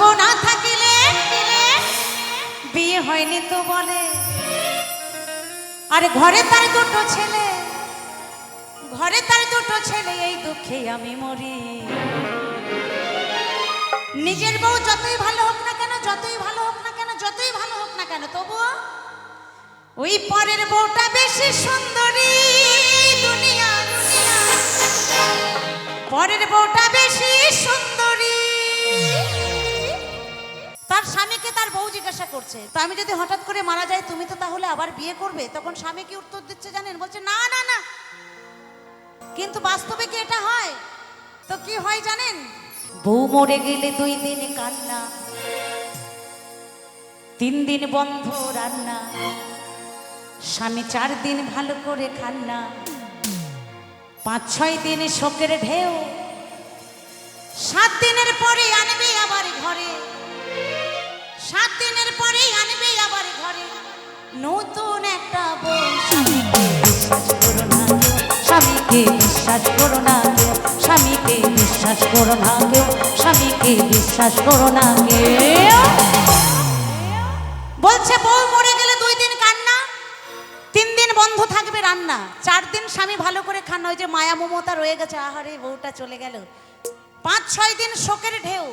বউ না থাকিলে? বিয়ে হয়নি তো বলে। আর ঘরে তার দুটো ছেলে। ঘরে তার দুটো ছেলে, এই দুঃখে আমি মরি। নিজের বউ যতই ভালো হোক না কেন, যতই ভালো হোক না কেন, যতই ভালো হোক না কেন তবুও ওই পরের বউটা বেশি সুন্দরী দুনিয়া পরের বউটা বেশি সুন্দরী। স্বামীকে তার বউ জিজ্ঞাসা করছে, তো আমি যদি হঠাৎ করে মারা যাই, তুমি তো তাহলে আবার বিয়ে করবে? তখন স্বামী কি উত্তর দিচ্ছে জানেন? বলছে, না না না। কিন্তু বাস্তবে কি এটা হয়? তো কি হয় জানেন? বউ মরে গেলে দুই দিন কান্না, তিন দিন বন্ধ রান্না, স্বামী চার দিন ভালো করে খান না পাঁচ, ছয় দিন শোকের ঢেউ, সাত দিনের পরে আনবে আবার ঘরে। সাত দিনের পরে আনবে আবার ঘরে। নতুন একটা স্বামীকে বিশ্বাস করো না স্বামীকে বিশ্বাস করো না স্বামীকে বিশ্বাস করো না স্বামীকে বিশ্বাস করো না বলছে, বউ মরে গেলে দুই দিন কান্না, তিন দিন বন্ধ থাকবে রান্না, চার দিন স্বামী ভালো করে খান, ওই যে মায়া মমতা রয়ে গেছে, আহারে, বউটা চলে গেল। পাঁচ, ছয় দিন শোকের ঢেউ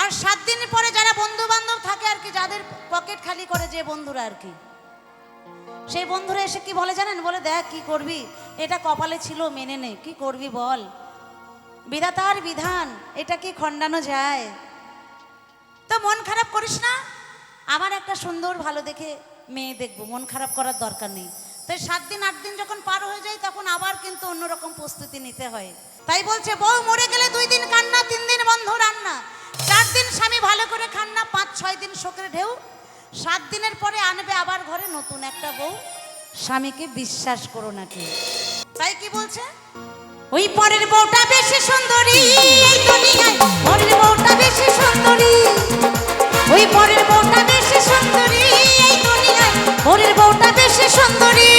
আর সাত দিন পরে যারা বন্ধু বান্ধব থাকে আর কি, যাদের পকেট খালি করে যে বন্ধুরা আর কি। সেই বন্ধুরা এসে কি বলে জানেন? বলে, দেখ কি করবি? এটা কপালে ছিল, মেনে নে। কি করবি বল? বিধাতার বিধান, এটা কি খণ্ডানো যায়? তো মন খারাপ করিস না। আবার একটা সুন্দর, ভালো দেখে মেয়ে দেখব। মন খারাপ করার দরকার নেই। তাই সাত দিন, আট দিন যখন পার হয়ে যায়, তখন আবার কিন্তু অন্যরকম প্রস্তুতি নিতে হয়। তাই বলছে, বউ মরে গেলে দুই দিন কান্না, তিন দিন বন্ধ রান্না। দিন স্বামী ভালো করে খান না, পাঁচ, ছয় দিন শোকের ঢেউ। সাত দিনের পরে আনবে আবার ঘরে নতুন একটা বউ। স্বামীকে বিশ্বাস করো নাকি? তাই কি বলছে? ওই পরের বউটা বেশি সুন্দরী পরের বউটা বেশি সুন্দরী। ওই পরের বউটা বেশি সুন্দরী পরের বউটা বেশি সুন্দরী।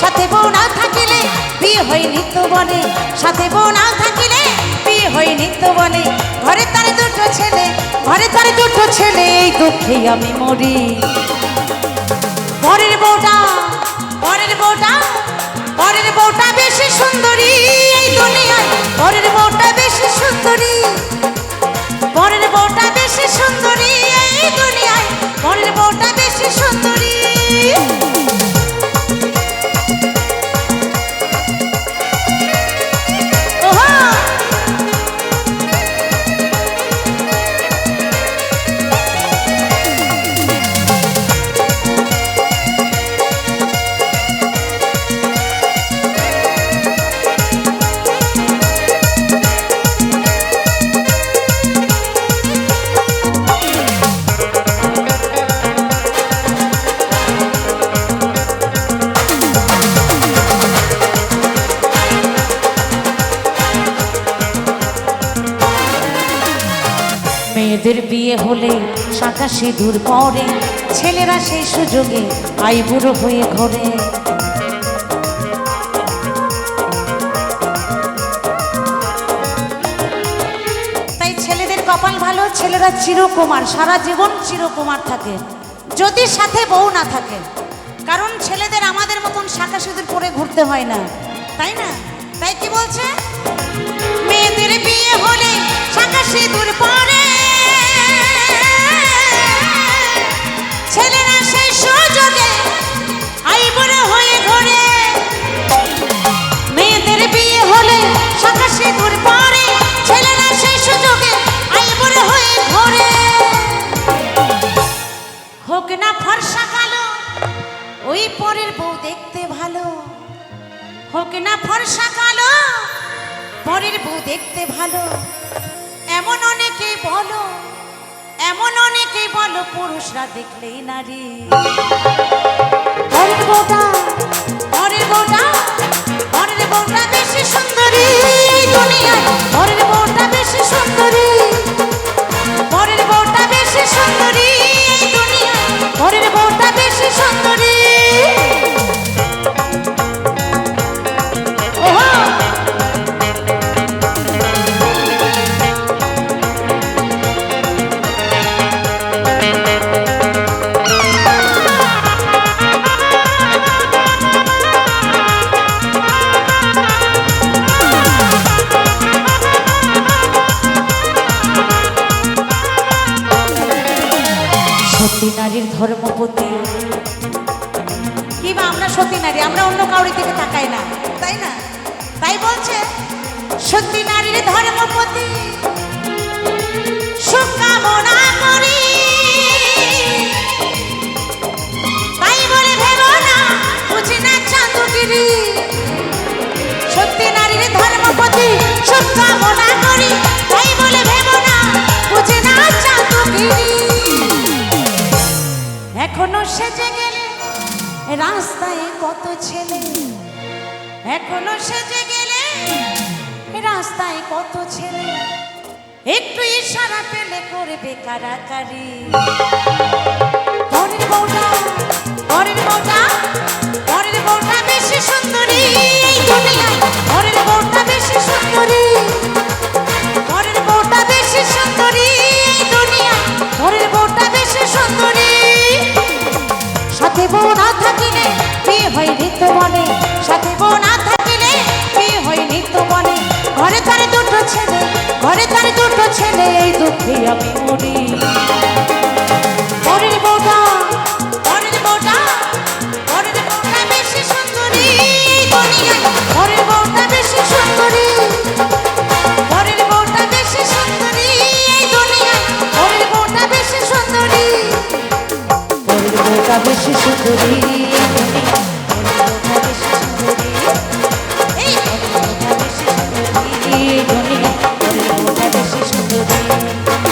সাথে বউ না থাকিলে বিয়ে হয়নি তো বলে সাথে বউ না তো বলে ঘরে তার দুটো ছেলে, ঘরে তার দুটো ছেলে, এই দুঃখে আমি মরি। পরের বউটা পরের বউটা পরের বউটা বেশি সুন্দরী এই দুনিয়ায়। পরের বউটা বেশি সুন্দরী। মেয়েদের বিয়ে হলে শাঁখা সিঁদুর পরে, ছেলেরা সেই সুযোগে আইবুড়ো হয়ে ঘরে। তাই ছেলেদের কপাল ভালো, ছেলেরা চিরকুমার, সারা জীবন চিরকুমার থাকে, যদি সাথে বউ না থাকে। কারণ ছেলেদের আমাদের মতন শাখা সিঁদুর পরে ঘুরতে হয় না, তাই না? তাই কি বলছে? মেয়েদের বিয়ে হলে শাখা সিঁদুর ফর্সা কালো পরের বউ দেখতে ভালো। এমন অনেকে বলো, এমন অনেকে বলো, পুরুষরা দেখলেই নারী। পরের বউটা পরের বউটা নারী, আমরা অন্য কাউরি দিকে তাকাই না। তাই না? তাই বলছে, সত্যি নারীর ধর্মপতি সুখ কামনা করি। রাস্তায় কত ছেলে? এখনও সেজে গেলে? রাস্তায় কত ছেলে? একটু ইশারা পেলে করবে কারাকারি। পরের বউটা পরের বউটা বউ না থাকিলে বিয়ে হয় নিত্য বনে সাথে বউ ঘরে তার দুটো ছেলে, ঘরে এই দুঃখে আমি মরি মনে কাঁদে শিশু করি ধনী মনে কাঁদে শিশু করি